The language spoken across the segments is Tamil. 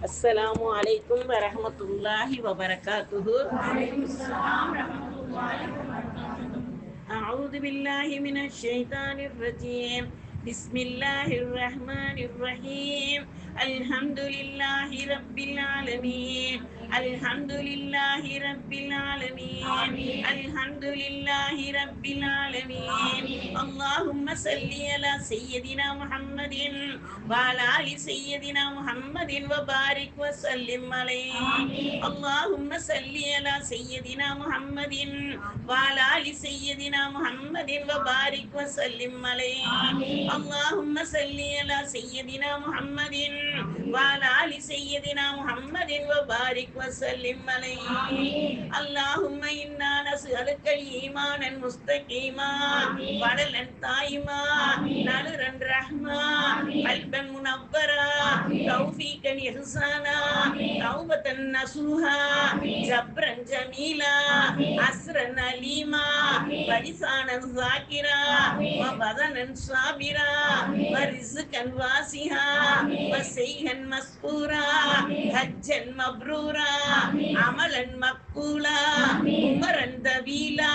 அஸ்ஸலாமு அலைக்கும் வரஹமத்துல்லாஹி வபரகாத்துஹு أعوذ بالله من الشيطان الرجيم بسم الله الرحمن الرحيم الحمد لله رب العالمين الحمد لله رب العالمين الحمد لله رب العالمين اللهم صل على سيدنا محمد وعلى آل سيدنا محمد وبارك وسلم عليه اللهم صل على سيدنا محمد وعلى آل سيدنا محمد وبارك وسلم عليه اللهم صل على سيدنا محمد وعلى آل سيدنا محمد وبارك وسلم عليه اللهم إنا نسألك الإيمان المستقيما وعلى دائما نادرا رحمة قلبا منورا توفيقا إحسانا توبة نصوحا جبرا جميلا أسرا أليما ولسانا ذاكرا وبدنا صابرا ورزقا واسعا وسيها مسكورا حجا مبرورا அமலன் மக்கூலா. உமரன் தவீலா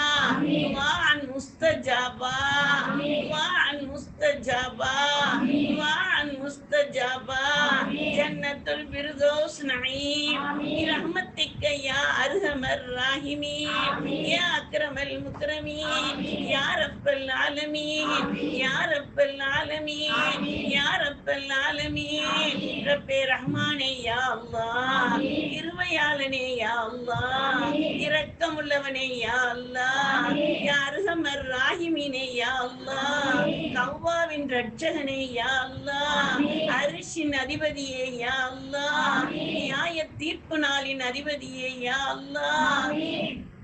வான் முஸ்தஜாபா. வான் முஸ்தஜாபா. வான் முஸ்தஜாபா. ஜன்னத்துல் பிரதோஸ் நயீம். ரஹ்மத்திக்க யா அர்ஹமர் ராஹிமீன். யா அக்ரமல் முக்ரமீன். யா ரப்பல் ஆலமீன். யா ரப்பல் ஆலமீன். யா ரப்பல் ஆலமீன். ரப்பே ரஹ்மானே யா அல்லாஹ். இருவையாளனே யா அல்லாஹ் இரக்கமுள்ளவனே யா அல்லாஹ் யா ராஹிமீனே யா அல்லாஹ் கவ்வாவின் ரட்சகனே யா அல்லாஹ் அரிசின் அதிபதியே யா அல்லாஹ் நியாய தீர்ப்பு நாளின் அதிபதியே யா அல்லாஹ்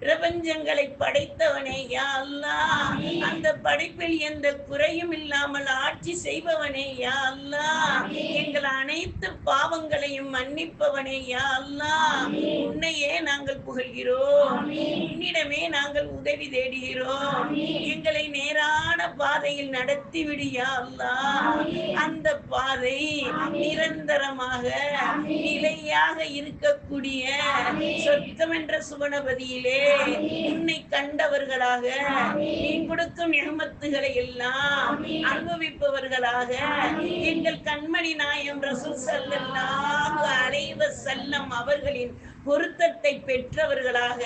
பிரபஞ்சங்களை படைத்தவனே யா அல்லாஹ். அந்த படைப்பில் எந்த குறையும் இல்லாமல் ஆட்சி செய்பவனே யா அல்லாஹ். எங்கள் அனைத்து பாவங்களையும் மன்னிப்பவனே யா அல்லாஹ். உன்னையே நாங்கள் புகழ்கிறோம். உன்னிடமே நாங்கள் உதவி தேடுகிறோம். எங்களை நேரான பாதையில் நடத்தி விடியா அல்லாஹ். அந்த பாதை நிரந்தரமாக நிலையாக இருக்கக்கூடிய சொர்க்கம் என்ற சுவனபதியிலே உன்னை கண்டவர்களாக நீ கொடுக்கும் நிகமத்துகளை எல்லாம் அனுபவிப்பவர்களாக எங்கள் கண்மணி நாயம் ரசூல் ஸல்லல்லாஹு அலைவ செல்லம் அவர்களின் பொருத்தத்தை பெற்றவர்களாக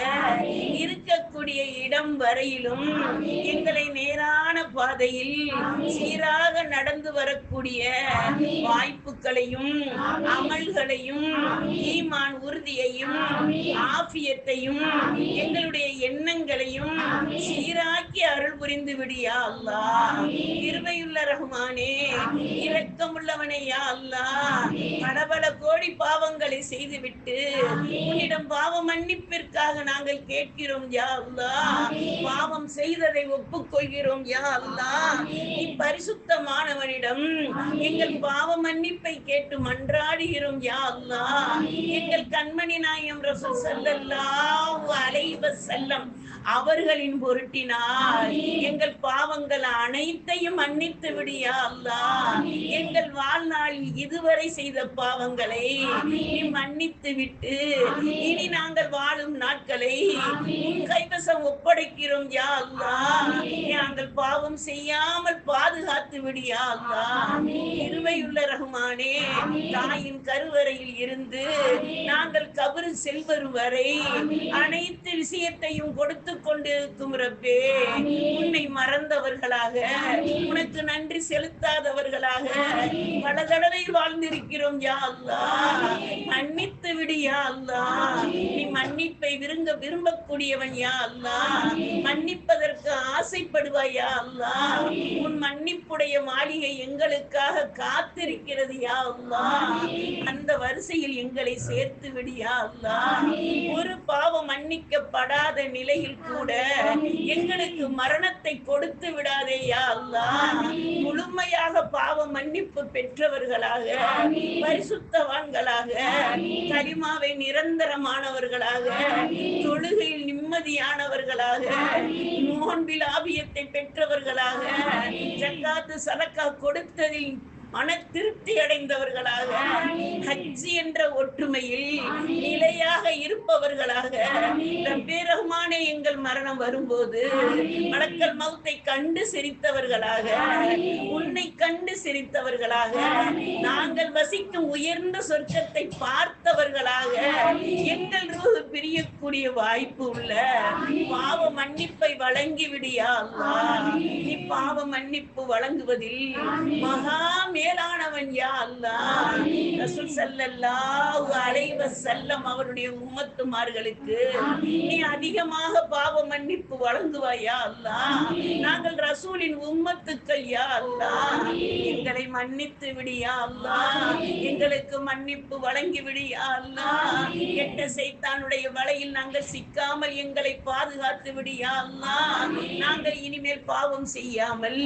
இருக்கக்கூடிய இடம் வரையிலும் எங்களை நேரான பாதையில் சீராக நடந்து வரக்கூடிய வாய்ப்புகளையும் அமல்களையும் ஈமான் உறுதியையும் ஆபியத்தையும் எங்களுடைய எண்ணங்களையும் சீராக்கி அருள் புரிந்து விடியா அல்லா இருமையுள்ள ரஹ்மானே இரக்கமுள்ளவனே யா அல்லாஹ். பல கோடி பாவங்களை செய்துவிட்டு உன்னிடம் பாவ மன்னிப்பிற்காக நாங்கள் கேட்கிறோம் யா அல்லா பாவம் செய்ததை ஒப்புக்கொள்கிறோம் யா அல்லா நீ பரிசுத்தமானவனிடம் எங்கள் பாவ மன்னிப்பை கேட்டு மன்றாடுகிறோம் யா அல்லாஹ். எங்கள் கண்மணி நாயம் ரசூல் ஸல்லல்லாஹு அலைஹி வஸல்லம் அவர்களின் பொருட்டினால் எங்கள் பாவங்கள் அனைத்தையும் மன்னித்து விடியா அல்லாஹ். எங்கள் வாழ்நாளில் இதுவரை செய்த பாவங்களை நீ மன்னித்து விட்டு இனி நாங்கள் வாழும் நாட்களை உன் கைவசம் ஒப்படைக்கிறோம் யா அல்லாஹ் நாங்கள் பாவம் செய்யாமல் பாதுகாத்து விடியா அல்லாஹ் இருமையுள்ள ரஹ்மானே தாயின் கருவறையில் இருந்து நாங்கள் கபரு செல்வரும் வரை அனைத்து விஷயத்தையும் கொடுத்து கொண்டிருக்கும் ரப்பே. உன்னை மறந்தவர்களாக உனக்கு நன்றி செலுத்தாதவர்களாக பல தடவை வாழ்ந்திருக்கிறோம் யா அல்லாஹ். மன்னித்து விடு யா நீ மன்னிப்பை விரும்ப விரும்பக்கூடியவன் யா அல்லா மன்னிப்பதற்கு ஆசைப்படுவாய் யா உன் மன்னிப்புடைய மாளிகை எங்களுக்காக காத்திருக்கிறது யா அல்லா அந்த வரிசையில் எங்களை சேர்த்து விடு யா ஒரு பாவம் மன்னிக்கப்படாத நிலையில் கூட எங்களுக்கு மரணத்தை கொடுத்து விடாதே யா அல்லா முழுமையாக பா மன்னிப்பு பெற்றவர்களாக பரிசுத்தவான்களாக கரிமாவை நிரந்தரமானவர்களாக தொழுகையில் நிம்மதியானவர்களாக நோன்பில் ஆபியத்தை பெற்றவர்களாக ஜக்காத்து சலக்கா கொடுத்ததில் மன திருப்தி அடைந்தவர்களாக ஹஜ் என்ற ஒற்றுமையில் நிலையாக இருப்பவர்களாக ரப்பே ரஹ்மானே எங்கள் மரணம் வரும்போது மலக்கல் மௌத்தை கண்டு சிரித்தவர்களாக உன்னை கண்டு சிரித்தவர்களாக நாங்கள் வசிக்கும் உயர்ந்த சொர்க்கத்தை பார்த்தவர்களாக எங்கள் ரூஹ் பிரியக்கூடிய வாய்ப்பு உள்ள பாவ மன்னிப்பை வழங்கி விடியா நீ பாவ மன்னிப்பு வழங்குவதில் மகா மேலானவன் யா அல்லாஹ் ரசூல் ஸல்லல்லாஹு அலைஹி வஸல்லம் அவருடைய உம்மத்துமார்களுக்கு நீ அதிகமாக பாவ மன்னிப்பு வழங்குவாயா அல்லாஹ் நாங்கள் ரசூலின் உம்மத்துக்கள் யா அல்லாஹ் எங்களை மன்னித்து விடியா அல்லாஹ் எங்களுக்கு மன்னிப்பு வழங்கி விடியா அல்லாஹ் கெட்ட சைத்தானுடைய வலையில் நாங்கள் சிக்காமல் எங்களை பாதுகாத்து விடியா அல்லாஹ் நாங்கள் இனிமேல் பாவம் செய்யாமல்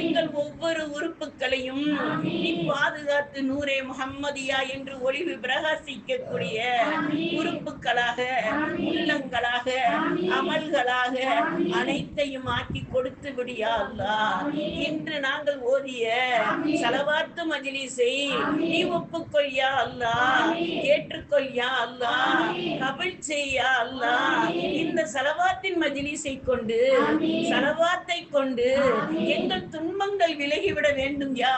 எங்கள் ஒவ்வொரு உறுப்புகளையும் நீ பாதுகாத்து நூரே முஹம்மதியா என்று ஒளிவு பிரகாசிக்கக்கூடிய உறுப்புகளாக உள்ளங்களாக அமல்களாக அனைத்தையும் ஆக்கி கொடுத்து விடியா அல்லாஹ் இன்று நாங்கள் ஓதிய சலவாத்து மஜ்லிஸை நீ ஒப்புக்கொள்யா அல்லாஹ் ஏற்றுக்கொள்யா அல்லாஹ் கபில் செய்யா அல்லாஹ் இந்த சலவாத்தின் மஜ்லிஸை கொண்டு சலவாத்தை கொண்டு எங்கள் துன்பங்கள் விலகிவிட வேண்டும் யா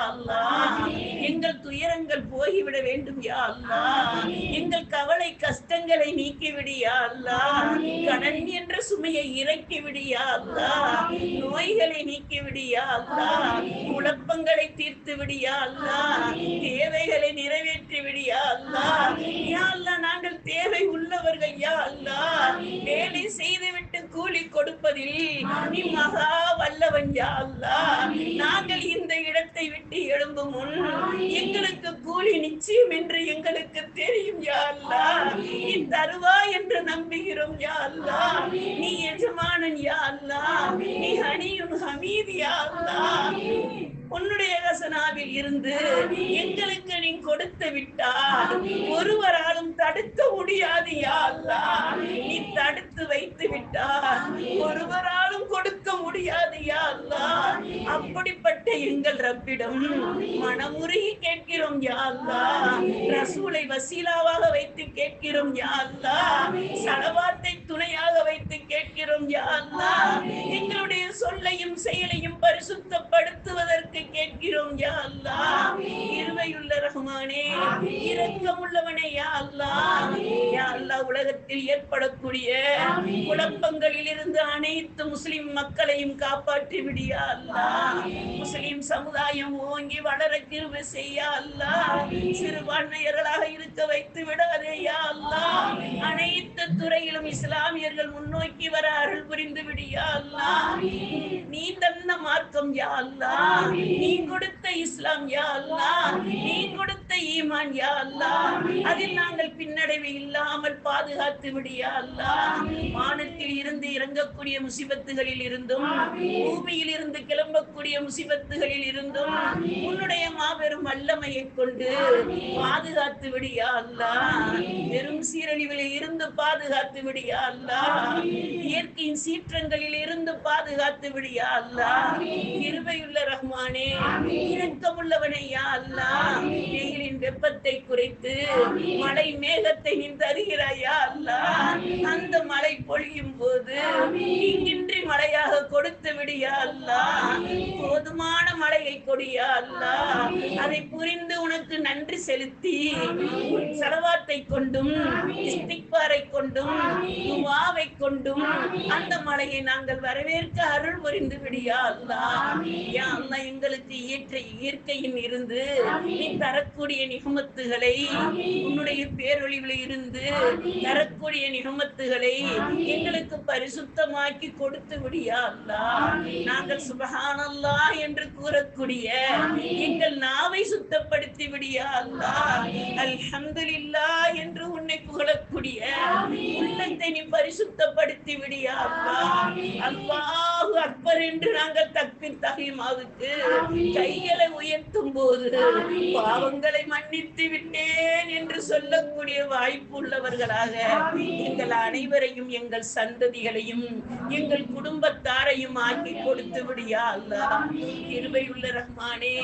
எங்கள் துயரங்கள் போய்விட வேண்டும் யா அல்லாஹ் எங்கள் கவலை கஷ்டங்களை நீக்கிவிடு யா அல்லாஹ் கடன் என்ற சுமையை இறக்கி விடு யா அல்லாஹ் நோய்களை நீக்கிவிடு யா அல்லாஹ் குழப்பங்களை தீர்த்து விடு யா அல்லாஹ் தேவைகளை நிறைவேற்றி விடு யா அல்லாஹ் யா அல்லாஹ் நாங்கள் தேவை உள்ளவர்கள் யா அல்லாஹ் வேலை செய்துவிட்டு கூலி கொடுப்பதில் நீ மகா வல்லவன் யா அல்லாஹ் நாங்கள் இந்த இடத்தை விட்டு முன் எங்களுக்கு கூலி நிச்சயம் என்று எங்களுக்கு தெரியும் யா நீ தருவா என்று நம்புகிறோம் யா அல்லாஹ் நீ எஜமானன் யா நீ ஹனியுன் ஹமீத் யா உன்னுடைய கசனாவில் இருந்து எங்களுக்கு நீ கொடுத்து விட்டால் ஒருவராலும் தடுக்க முடியாது யா நீ தடுத்து வைத்து விட்டால் ஒருவராலும் கொடுக்க முடியாது யா அல்லா. அப்படிப்பட்ட எங்கள் ரப்பிடம் மனமுருகி கேட்கிறோம் யா ரசூலை வசீலாவாக வைத்து கேட்கிறோம் யா அல்லாஹ் சலவாத்தை துணையாக வைத்து கேட்கிறோம் யா எங்களுடைய சொல்லையும் செயலையும் பரிசுத்தப்படுத்துவதற்கு கேட்கிறோம் யா அல்லாஹ் இருவையுள்ள ரஹ்மானே இரக்கமுள்ளவனே யா அல்லாஹ் யா அல்லா உலகத்தில் ஏற்படக்கூடிய குழப்பங்களில் இருந்து அனைத்து முஸ்லிம் மக்களையும் காப்பாற்றி விடியா முஸ்லிம் சமுதாயம் ஓங்கி வளர கிருபை செய்யா அல்லா. சிறுபான்மையர்களாக இருக்க வைத்து விடாதே யா அனைத்து துறையிலும் இஸ்லாமியர்கள் முன்னோக்கி வர அருள் புரிந்து விடியா அல்லாஹ் நீ தந்த மார்க்கம் யா அல்லாஹ் நீ கொடுத்த இஸ்லாம் யா அல்லா. நீ கொடுத்த ஈமான் யா அல்லா. அதில் நாங்கள் பின்னடைவு இல்லாமல் பாதுகாத்து விடியா அல்லா. வானத்தில் இருந்து இறங்கக்கூடிய முசிபத்துகளில் இருந்தும் பூமியில் இருந்து கிளம்பக்கூடிய முசிபத்துகளில் இருந்தும் உன்னுடைய மாபெரும் வல்லமையை கொண்டு பாதுகாத்து விடியா அல்லாஹ். வெறும் சீரழிவில் இருந்து பாதுகாத்து விடியா அல்லாஹ். இயற்கையின் சீற்றங்களில் பாதுகாத்து விடியா அல்லாஹ் கிருபையுள்ள ரஹ்மானே. இரக்கமுள்ளவனே யா அல்லாஹ் வெயிலின் வெப்பத்தை குறைத்து மழை மேகத்தை நீ தருகிறாயா அல்லாஹ் அந்த மழை பொழியும் போது நீங்கின்றி மழையாக கொடுத்து விடியா அல்லாஹ் போதுமான மழையை கொடியா அல்லாஹ் அதை புரிந்து உனக்கு நன்றி செலுத்தி செலவாத்தை கொண்டும் இஸ்திக்பாரை கொண்டும் துவாவை கொண்டும் அந்த மழையை நாங்கள் வரவேற்க அருள் புரிந்து விடியா அல்லாஹ் யா அல்லாஹ் எங்களுக்கு இயற்ற இயற்கையின் இருந்து நீ தரக்கூடிய நிகமத்துகளை உன்னுடைய பேரொழிவில் இருந்து தரக்கூடிய நிகமத்துகளை எங்களுக்கு பரிசுத்தமாக்கி கொடுத்து விடியா அல்லாஹ் நாங்கள் சுபஹானல்லாஹ் என்று கூறக்கூடிய எங்கள் நாவை சுத்தப்படுத்தி விடியா அல்லாஹ் அல்ஹம்துலில்லாஹ் என்று உன்னை புகழக்கூடிய உள்ள உள்ளத்தை நீ பரிசுத்தப்படுத்தி விடியா அல்லா. அல்லாஹு அக்பர் என்று நாங்கள் தக்பின் தகிமாவுக்கு கைகளை உயர்த்தும் போது பாவங்களை மன்னித்து விட்டேன் என்று சொல்லக்கூடிய வாய்ப்பு உள்ளவர்களாக எங்கள் அனைவரையும் எங்கள் சந்ததிகளையும் எங்கள் குடும்பத்தாரையும் ஆக்கி கொடுத்து விடியா அல்லா கிருபை உள்ள ரஹ்மானே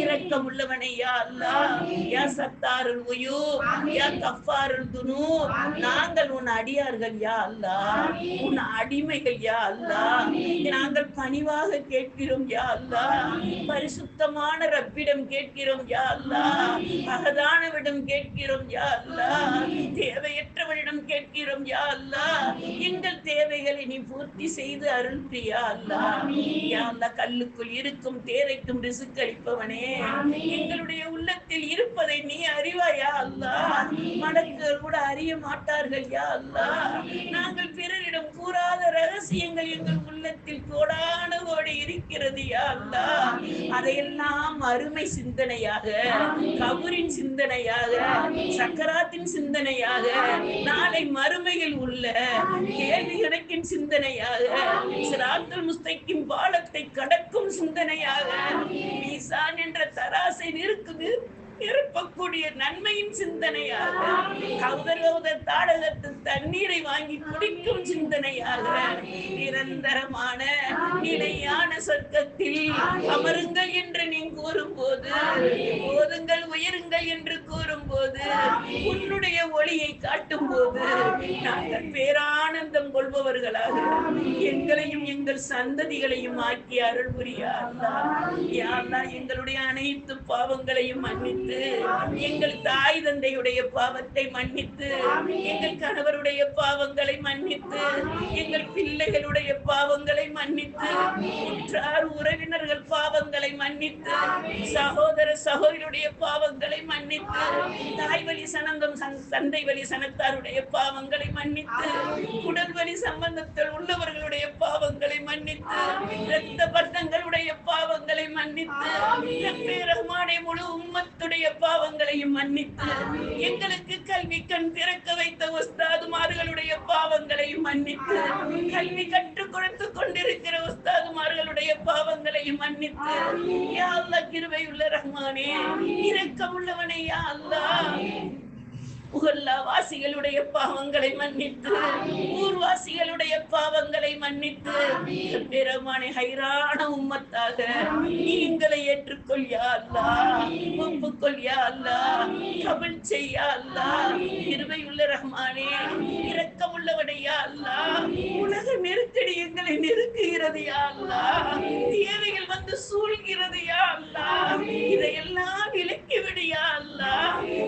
இரக்கம் உள்ளவனே யா அல்லா யா சத்தாருல் உயூ யா கஃபாருல் துனூ நாங்கள் உன் அடியார்கள் யா அல்லா உன் அடிமைகள் யா அல்லா நாங்கள் பணிவாக கேட்கிறோம் யா அல்லா. பரிசுத்தமான ரப்பிடம் கேட்கிறோம் யா அல்லா. அகதானவிடம் கேட்கிறோம் யா அல்லா. தேவையற்றவனிடம் கேட்கிறோம் யா அல்லா. எங்கள் தேவைகளை நீ பூர்த்தி செய்து அருள் பிரியா அல்லா. யா அல்லா கல்லுக்குள் இருக்கும் தேரைக்கும் ரிசுக் அளிப்பவனே. எங்களுடைய உள்ளத்தில் இருப்பதை நீ அறிவாயா அல்லா. மடக்குகள் கூட அறிய மாட்டார்கள் யா அல்லா. நாங்கள் பிறரிடம் கூறாத ரகசியங்கள் எங்கள் உள்ளத்தில் கோடான கோடி இருக்கிறது யா அல்லா அதையெல்லாம் அருமை சிந்தனையாக கபூரின் சிந்தனையாக சக்கராத்தின் சிந்தனையாக நாளை மறுமையில் உள்ள கேள்வி கணக்கின் சிந்தனையாக சிராத்துல் முஸ்தைக்கின் பாலத்தை கடக்கும் சிந்தனையாக மீசான் என்ற தராசை நிறுக்குது நிரப்பக்கூடிய நன்மையின் சிந்தனையாக கௌதர் கௌதர் தண்ணீரை வாங்கி குடிக்கும் சிந்தனையாக நிரந்தரமான நிலையான சொர்க்கத்தில் அமருங்கள் என்று நீ கூறும்போது போதுங்கள் உயருங்கள் என்று கூறும்போது உன்னுடைய ஒளியை காட்டும் போது நாங்கள் பேரானந்தம் கொள்பவர்களாக எங்களையும் எங்கள் சந்ததிகளையும் ஆக்கி அருள் புரியா அல்லா எங்களுடைய அனைத்து பாவங்களையும் மன்னித்து எங்கள் தாய் தந்தையுடைய பாவத்தை மன்னித்து. எங்கள் கணவருடைய பாவங்களை மன்னித்து. எங்கள் பிள்ளைகளுடைய பாவங்களை மன்னித்து. உற்றார் உறவினர்கள் பாவங்களை மன்னித்து. சகோதர சகோதரியுடைய பாவங்களை மன்னித்து. தாய் வழி சனந்தம் சந்- தந்தை வழி சனத்தாருடைய பாவங்களை மன்னித்து. உடல் வழி சம்பந்தத்தில் உள்ளவர்களுடைய பாவங்களை மன்னித்து. இரத்த பந்தங்களுடைய பாவங்களை மன்னித்து. ரஹ்மானே முழு உம்மத்துடைய பாவங்களையும் மன்னித்து. எங்களுக்கு கல்வி கண் திறக்க வைத்த உஸ்தாதுமார்களுடைய பாவங்களையும் மன்னித்து. கல்வி கற்றுக் கொடுத்து கொண்டிருக்கிற உஸ்தாதுமார்களுடைய பாவங்களையும் மன்னித்து. யா அல்லா கிருபையுள்ள ரஹ்மானே இரக்கமுள்ளவனே யா அல்லா புகல்லா வாசிகளுடைய பாவங்களை மன்னித்து ஊர்வாசிகளுடைய பாவங்களை மன்னித்து பெருமானை ஹைரான உம்மத்தாக நீங்களை ஏற்றுக்கொள் யா அல்லா. ஒப்புக்கொள் யா அல்லா. கபில் செய்யா அல்லா. இருவையுள்ள ரஹ்மானே இரக்கமுள்ளவனை யா அல்லா. உலக நெருக்கடி எங்களை நெருக்குகிறது யா அல்லா தேவைகள் வந்து சூழ்கிறது யா அல்லா இதையெல்லாம் விலக்கிவிடு யா அல்லா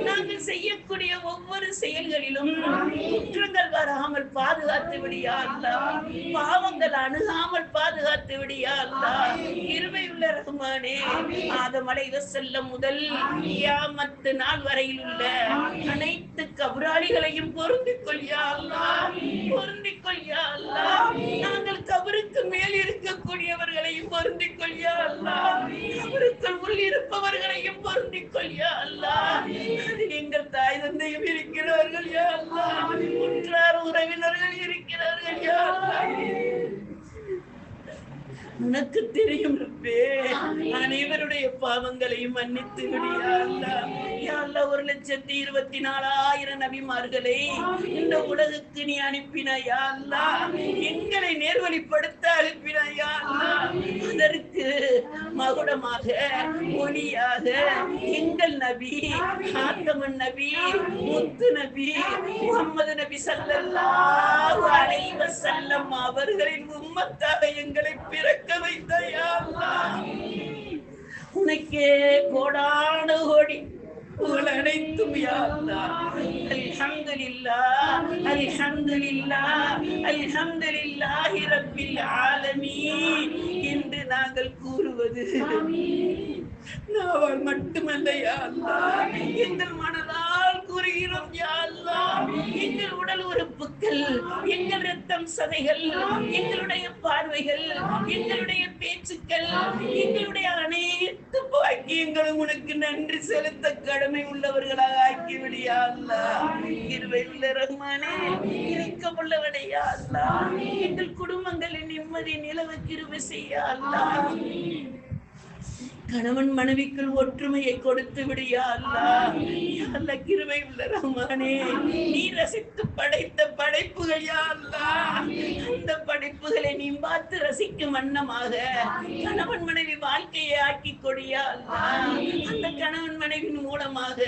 நாங்கள் செய்யக்கூடிய ஒவ்வொரு செயல்களிலும் குற்றங்கள் வராமல் பாதுகாத்து விடியா பாவங்கள் அணுகாமல் பாதுகாத்து விடியா அல்லா. உள்ள ரகுமானே ஆதமலை செல்ல முதல் கியாமத்து நாள் வரையில் உள்ள அனைத்து கபராளிகளையும் பொருந்திக் கொள்யா அல்லா. பொருந்திக் கொள்யா அல்லா. நாங்கள் கபருக்கு மேல் இருக்கக்கூடியவர்களையும் பொருந்திக் கொள்யா அல்லா. கபருக்குள் உள் இருப்பவர்களையும் பொருந்திக் கொள்யா அல்லா. எங்கள் தாய் தந்தையும் இருக்கிறார்கள் யா உற்றார் உறவினர்கள் இருக்கிறார்கள் யா உனக்கு தெரியும் ரப்பே அனைவருடைய பாவங்களையும் மன்னித்து விடியா அல்லா யா அல்லா ஒரு லட்சத்தி இருபத்தி நாலாயிரம் நபிமார்களை இந்த உலகுக்கு நீ அனுப்பினாயா எங்களை நேர்வழிப்படுத்த அனுப்பினாயா அதற்கு மகுடமாக ஒளியாக எங்கள் நபி ஆத்தமன் நபி முத்து நபி முகமது நபி ஸல்லல்லாஹு அலைஹி வஸல்லம் அவர்களின் உம்மத்தாக எங்களை பிறக்க வைத்தாயா உனக்கே கோடான கோடி புகழ் அனைத்தும் யா அல்லாஹ் அல்ஹம்துலில்லாஹ் ரப்பில் ஆலமீன். என்று நாங்கள் கூறுவது. நாவால் மட்டுமல்ல யா அல்லாஹ் எங்கள் மனதால் கூறுகிறோம் எங்கள் உடல் உறுப்புகள் எங்கள் ரத்தம் சதைகள் எங்களுடைய பார்வைகள் எங்களுடைய பேச்சுக்கள் எங்களுடைய அனைத்து பாக்கியங்களும் உனக்கு நன்றி செலுத்த கடமை உள்ளவர்களாக ஆக்கி விடியா ரஹ்மானே அல்லா எங்கள் குடும்பங்களின் நிம்மதி நிலவ கிருபை செய்ய கணவன் மனைவிக்குள் ஒற்றுமையை கொடுத்து விடியா அல்லா. கிருவை உள்ள ரஹ்மானே. நீ ரசித்து படைத்த படைப்புகள் யா அல்லா. அந்த படைப்புகளை நீ பார்த்து ரசிக்கும் வண்ணமாக கணவன் மனைவி வாழ்க்கையை ஆக்கி கொடியா அல்லா. அந்த கணவன் மனைவின் மூலமாக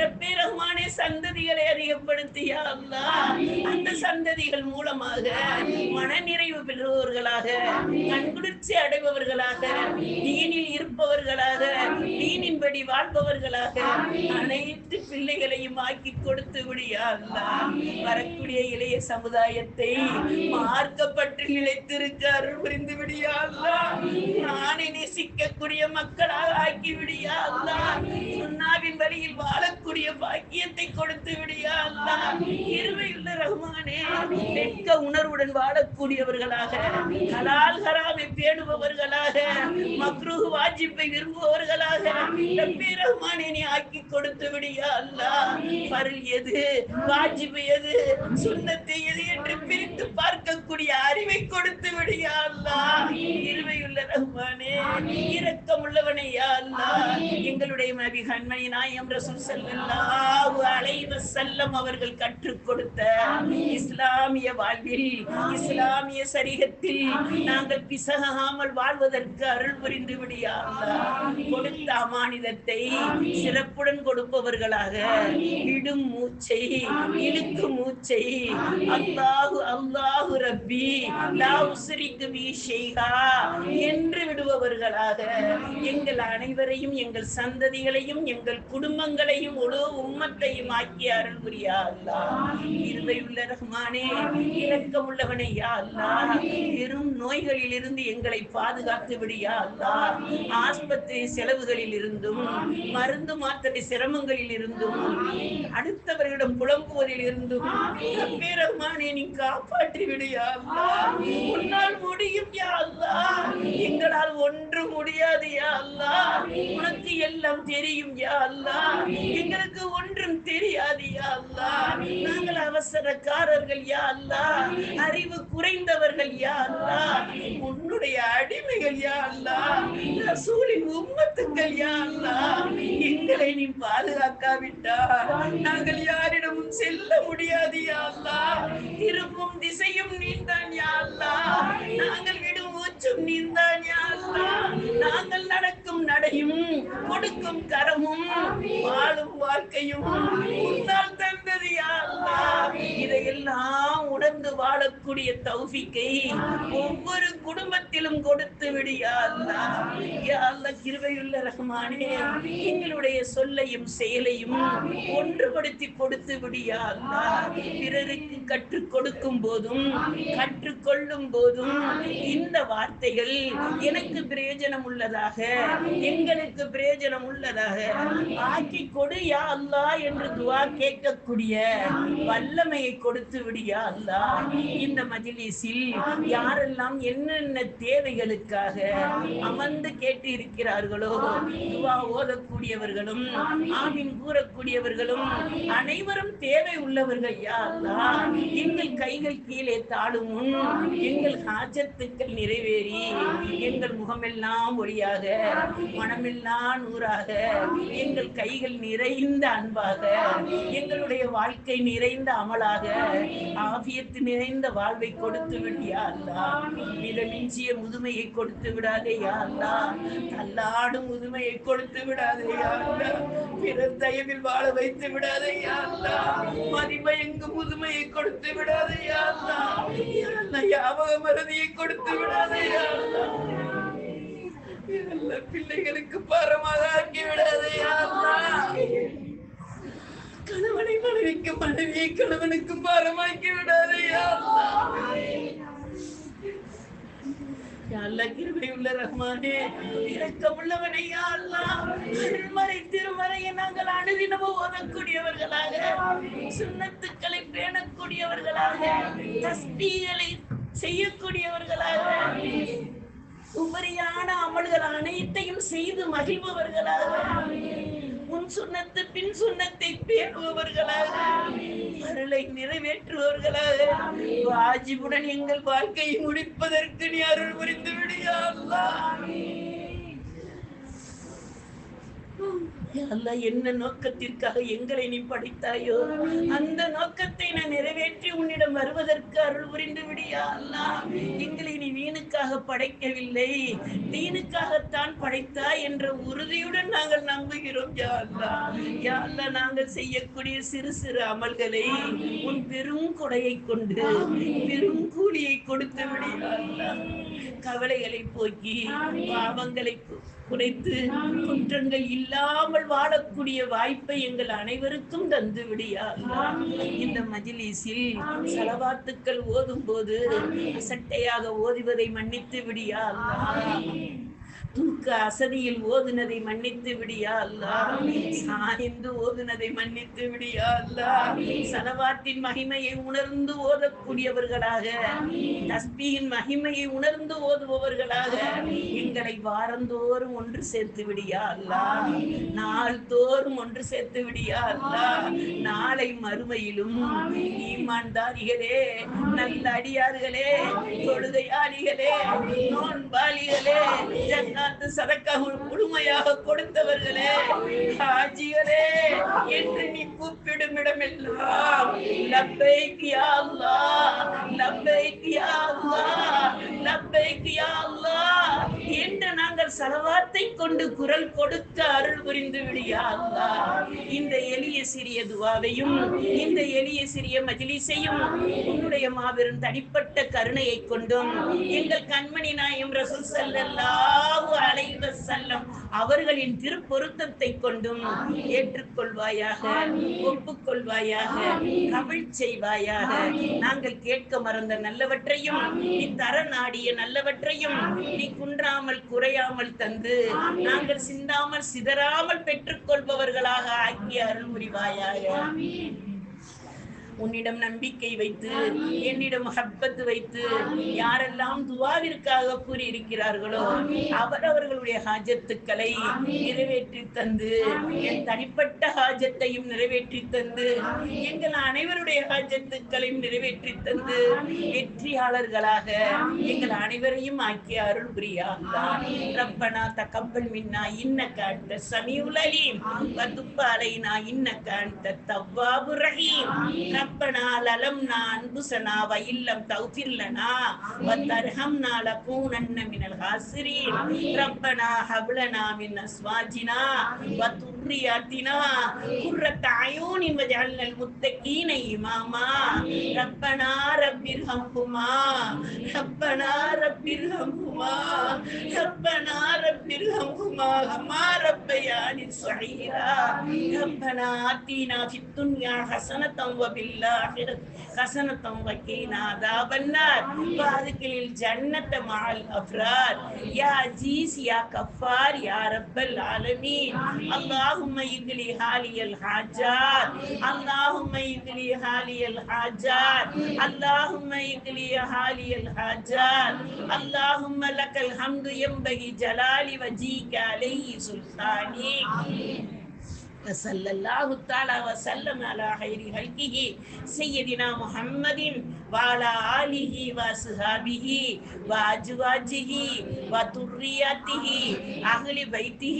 ரப்பே ரஹ்மானே சந்ததிகளை அதிகப்படுத்தியா அல்லா. அந்த சந்ததிகள் மூலமாக மனநிறைவு பெறுபவர்களாக கண்குளிர்ச்சி அடைபவர்களாக தீனில் இருப்பவர்களாக தீனின்படி வாழ்பவர்களாக அனைத்து பிள்ளைகளையும் ஆக்கி கொடுத்து விடியா அல்லா வரக்கூடிய இளைய சமுதாயத்தை மார்க்கப்பட்டு நிலைத்திருக்க அருள் புரிந்து விடியா அல்லா நானே நேசிக்கக்கூடிய மக்களாக ஆக்கி விடியா அல்லா சுண்ணாவின் வழியில் வாழக்கூடிய பாக்கியத்தை கொடுத்து விடியா அல்லா இருவையுள்ள ரஹ்மானே வெட்க உணர்வுடன் வாழக்கூடியவர்களாக ஹலால் ஹராமை பேணுபவர்களாக மக்ரூஹ் வாஜிப்பை ரஹ்மானே நீ ஆக்கி கொடுத்து விடியா அல்லா. பரில் எது? வாஜிபு எது? சுண்ணத்தை எது என்று பிரித்து பார்க்கக்கூடிய அறிவை கொடுத்து விடியா அல்லா. இருவையுள்ள ரஹ்மானே இரக்கம் உள்ளவனே யா அல்லா. எங்களுடைய நபி கண்மணி நாயம் ரசூல் ஸல்லல்லாஹு அலைஹி வஸல்லம் அவர்கள் கற்றுக் கொடுத்த இஸ்லாமிய வாழ்வில் இஸ்லாமிய சரீகத்தில் நாங்கள் பிசகாமல் வாழ்வதற்கு அருள் புரிந்து விடியா. கொடுத்த அமானிதத்தை சிறப்புடன் கொடுப்பவர்களாக இடும் மூச்சை இழுக்கும் மூச்சை அல்லாஹு அல்லாஹு ரப்பி லா உஸ்ரிக்கு பி ஷைஹா என்று விடுபவர்களாக எங்கள் அனைவரையும் எங்கள் சந்ததிகளையும் எங்கள் குடும்பங்களையும் முழு உம்மத்தையும் ஆக்கி அருள் புரியா அல்லாஹ் இருவையுள்ள ரஹ்மானே இரக்கம் உள்ளவனே யா அல்லாஹ். பெரும் நோய்களில் இருந்து எங்களை பாதுகாத்து விடியா அல்லாஹ். ஆஸ்பத்திரி செலவுகளில் இருந்தும் மருந்து மாத்திரை சிரமங்களில் இருந்தும் அடுத்தவர்களிடம் புலம்புவதில் இருந்தும் ரப்பே நீ காப்பாற்றி விடுயா அல்லாஹ் உன்னால் முடியும் யா அல்லா. எங்களால் ஒன்று முடியாது யா அல்லாஹ் உனக்கு எல்லாம் தெரியும் யா அல்லாஹ் எங்களுக்கு ஒன்றும் தெரியாது யா அல்லாஹ் நாங்கள் அவசரக்காரர்கள் யா அல்லாஹ் அறிவு குறைந்தவர்கள் யா அல்லா. உன்னுடைய அடிமைகள் யா அல்லா. உம்மத்துக்கள் யா எங்களை நீ பாதுகாக்காவிட்டால். நாங்கள் யாரிடமும் செல்ல முடியாது யா அல்லாஹ் திரும்பும் திசையும் நீ தான் அல்லாஹ் நாங்கள் விடும் மூச்சும் நாங்கள் நடக்கும் நடையும் கொடுக்கும் கரமும் வாழும் வாழ்க்கையும் உன்னால் தந்தது யா இதையெல்லாம் உணர்ந்து வாழக்கூடிய தௌஃபிக்கை ஒவ்வொரு குடும்பத்திலும் கொடுத்து விடியா அல்லாஹ் கிருபையுள்ள ரஹ்மானே எங்களுடைய சொல்லையும் செயலையும் ஒன்றுபடுத்தி கொடுத்து விடியா பிறருக்கு கற்றுக் கொடுக்கும் போதும் கற்றுக்கொள்ளும் போதும் இந்த வார்த்தை வார்த்தைகள் எனக்கு பிரயோஜனம் உள்ளதாக எங்களுக்கு பிரயோஜனம் உள்ளதாக. ஆக்கி கொடு யா அல்லாஹ் என்று துவா கேட்கக்கூடிய வல்லமையை கொடுத்து விடியா அல்லா இந்த மஜிலிஸில் யாரெல்லாம் என்னென்ன தேவைகளுக்காக அமர்ந்து கேட்டு இருக்கிறார்களோ துவா ஓதக்கூடியவர்களும் ஆமீன் கூறக்கூடியவர்களும் அனைவரும் தேவை உள்ளவர்கள் யா அல்லாஹ். எங்கள் கைகள் கீழே தாழும் முன் எங்கள் ஹாஜத்துக்கள் நிறைவேறி எங்கள் முகமெல்லாம் ஒளியாக மனமெல்லாம் நூறாக எங்கள் கைகள் நிறைந்த அன்பாக எங்களுடைய வாழ்க்கை நிறைந்த அமலாக ஆபியத்து நிறைந்த வாழ்வை கொடுத்து விட்டியா அல்லா? மிதமிஞ்சிய முதுமையை கொடுத்து விடாதே யா அல்லா? தள்ளாடும் முதுமையை கொடுத்து விடாதே யா அல்லா? பிறர் தயவில் வாழ வைத்து விடாதையா யா அல்லா முதுமையை கொடுத்து விடாதையா யா அல்லா மறதியை கொடுத்து விடாதையா பிள்ளைகளுக்கு பாரமாக ஆக்கி விடாதையா கணவனை மனைவிக்கு மனைவியை கணவனுக்கு பாரமாக்கி விடாதையா யா அல்லாஹ். யா அல்லாஹ், கிருபையுள்ள ரஹ்மானே இரக்கமுள்ளவனே யா அல்லாஹ். திருமறையை நாங்கள் அனுதினமும் ஓதக்கூடியவர்களாக சுண்ணத்துக்களை பேணக்கூடியவர்களாக தஸ்பீகளை செய்யக்கூடியவர்களாக உபரியான அமல்கள் அனைத்தையும் செய்து மகிழ்பவர்களாக முன் சுண்ணத்து பின் சுண்ணத்தை பேணுபவர்களாக அருளை நிறைவேற்றுபவர்களாக வாஜிபுடன் எங்கள் வாழ்க்கையை முடிப்பதற்கு நீ அருள் புரிந்து விடியா அல்ல என்ன நோக்கத்திற்காக எங்களை நீ படைத்தாயோ? அந்த நோக்கத்தை நான் நிறைவேற்றி உன்னிடம் வருவதற்கு அருள் புரிந்து விடியா அல்லா எங்களை நீ வீணுக்காக படைக்கவில்லை. தீனுக்காகத்தான் படைத்தாய் என்ற உறுதியுடன் நாங்கள் நம்புகிறோம் யா அல்லாஹ். யா அல்லாஹ் நாங்கள் செய்யக்கூடிய சிறு சிறு அமல்களை உன் பெரும் கொடையை கொண்டு பெரும் கூலியை கொடுத்து விடியா கவலைகளை போக்கி பாவங்களை போக்கி குறைத்து குற்றங்கள் இல்லாமல் வாழக்கூடிய வாய்ப்பை எங்கள் அனைவருக்கும் தந்து விடியா இந்த மஜிலிஸில் சலவாத்துக்கள் ஓதும் போது அசட்டையாக ஓதுவதை மன்னித்து விடியா தூக்க அசதியில் ஓதுனதை மன்னித்து விடியா அல்லாஹ் சாய்ந்து ஓதுனதை மன்னித்து விடியா அல்லாஹ் சலவாத்தின் மகிமையை உணர்ந்து ஓதக்கூடியவர்களாக. தஸ்பியின் மகிமையை உணர்ந்து ஓதுபவர்களாக. எங்களை வாரந்தோறும் ஒன்று சேர்த்து விடியா அல்லாஹ் நாள்தோறும் ஒன்று சேர்த்து விடியா அல்லாஹ் நாளை மறுமையிலும் ஈமான்தாரிகளே நல்ல அடியார்களே தொழுகையாளிகளே நோன்பாளிகளே ஜன்னாத்து சதக்காக முழுமையாக கொடுத்தவர்களே. ஹாஜிகளே என்று நீ கூப்பிடும் இடமெல்லாம். லப்பைக் யா அல்லாஹ். சலவாத்தை கொண்டு குரல் கொடுத்து அருள் புரிந்து விடியா இந்த எளிய சிறிய துவாவையும் இந்த எளிய சிறிய மஜிலிசையும் உன்னுடைய மாபெரும் தனிப்பட்ட கருணையை கொண்டும் எங்கள் கண்மணி நாயம் ரசூல் ஸல்லல்லாஹு அலைவ செல்லம் அவர்களின் திருப்பொருத்தத்தை கொண்டும் ஏற்றுக்கொள்வாயாக ஒப்புக்கொள்வாயாக தமிழ் செய்வாயாக. நாங்கள் கேட்க மறந்த நல்லவற்றையும் நீ தர நாடிய நல்லவற்றையும் நீ குன்றாமல் குறையாமல் தந்து நாங்கள் சிந்தாமல் சிதறாமல் பெற்றுக்கொள்பவர்களாக ஆக்கிய அருள் புரிவாயாக. உன்னிடம் நம்பிக்கை வைத்து என்னிடம் ஹப்பத்து வைத்து யாரெல்லாம் துவாவிற்காக கூறியிருக்கிறார்களோ அவரவர்களுடைய ஹாஜத்துக்களை நிறைவேற்றி தந்து என் தனிப்பட்ட ஹாஜத்தையும் நிறைவேற்றி தந்து எங்கள் அனைவருடைய ஹாஜத்துக்களையும் நிறைவேற்றி தந்து வெற்றியாளர்களாக எங்கள் அனைவரையும் ஆக்கிய அருள் புரியா ரப்பனா தக்கப்பல் மின்னா இன்னக அன்த சமீஉல் அலீம். வதுப் அலைனா இன்னக அன்த தவ்வாபுர் ரஹீம். ربنا للمنا أنفسنا وإن لم تغفر لنا وترحمنا لكونن من الخاسرين ربنا هب لنا من أزواجنا وذرياتنا قرة أعين واجعلنا المتقين إماما ربنا رب ارحمهما ربنا رب ارحمهما ربنا رب ارحمهما كما ربياني صغيرا ربنا آتنا في الدنيا حسنة وبالآخرة حسنة وقنا عذاب النار وادخل الجنة مع الأبرار يا عزيز يا كفار يا رب العالمين اللهم يقلي حالي الحاجات اللهم يقلي حالي الحاجات اللهم يقلي حالي الحاجات اللهم لك الحمد ينبغي جلال وجهك عليه سلطاني وصلى الله تعالى وسلم على خير خلقه سيدنا محمد وعلى آله وصحابه وأزواجه وذرياته أهل بيته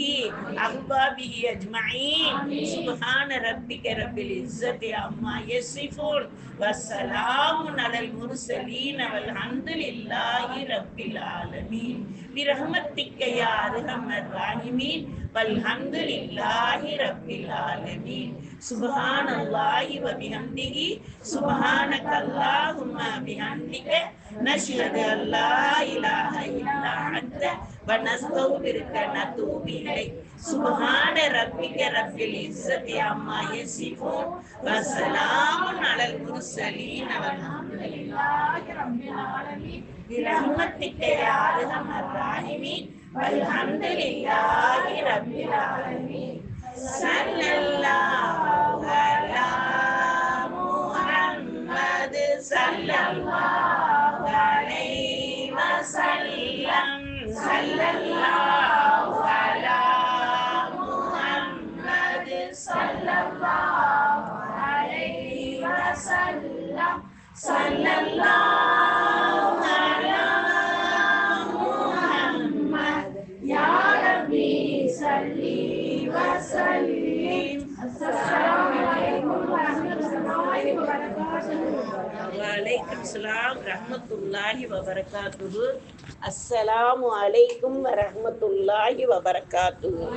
أحبابه أجمعين سبحان ربك رب العزة عما يصفون والسلام على المرسلين والحمد لله رب العالمين برحمتك يا أرحم الراحمين والحمد لله رب العالمين سبحان الله وبحمده سبحانك اللهم بحمدك نشهد أن لا إله إلا أنت ونستغفرك ونتوب إليك سبحان ربك رب العزة عما يصفون وسلام على المرسلين والحمد لله رب العالمين برحمتك يا أرحم الراحمين والحمد لله رب العالمين அலைஹி வஸல்லம் சல்லல்லாஹு அலா முஹம்மது யா ரப்பி ஸல்லி வஸல்லிம் அஸ்ஸலாமு அலைக்கும் வரஹ்மத்துல்லாஹி வபரகாத்துஹு வலைக்கும் சலாம் ரஹ்மத்துல்லாஹி வபரகாத்துஹு அஸ்ஸலாமு அலைக்கும் வரஹ்மத்துல்லாஹி வபரகாத்துஹு